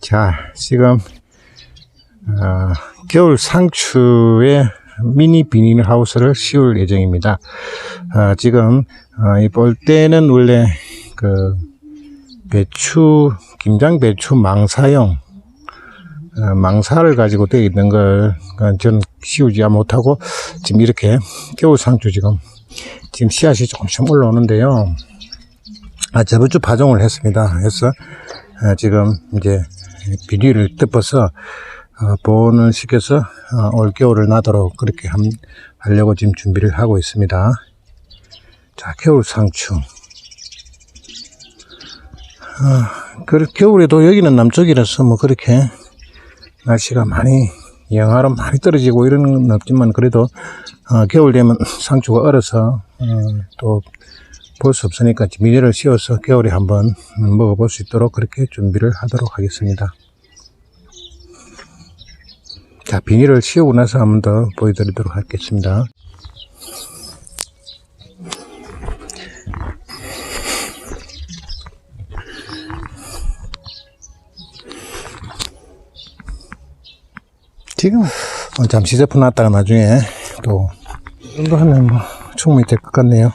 자, 지금, 어, 겨울 상추의 미니 비닐 하우스를 씌울 예정입니다. 어, 지금, 어, 이 볼때는 원래 그, 배추, 김장 배추 망사용, 어, 망사를 가지고 되어 있는 걸, 어, 전 씌우지 못하고, 지금 이렇게 겨울 상추 지금, 지금 씨앗이 조금씩 올라오는데요. 아, 저번 주 파종을 했습니다. 해서, 어, 지금 이제 비닐을 덮어서 어, 보온을 시켜서 어, 올 겨울을 나도록 그렇게 함, 하려고 지금 준비를 하고 있습니다. 자, 겨울 상추. 아, 그 겨울에도 여기는 남쪽이라서 뭐 그렇게 날씨가 많이 영하로 많이 떨어지고 이런 건 없지만 그래도 어, 겨울 되면 상추가 얼어서 어, 또 볼 수 없으니까 미니를 씌워서 겨울에 한번 먹어볼 수 있도록 그렇게 준비를 하도록 하겠습니다. 자, 비닐을 씌우고 나서 한번 더 보여드리도록 하겠습니다. 지금 어, 잠시 덮어놨다가 나중에 또이 정도 하면 뭐 충분히 될 것 같네요.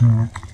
Mm-hmm.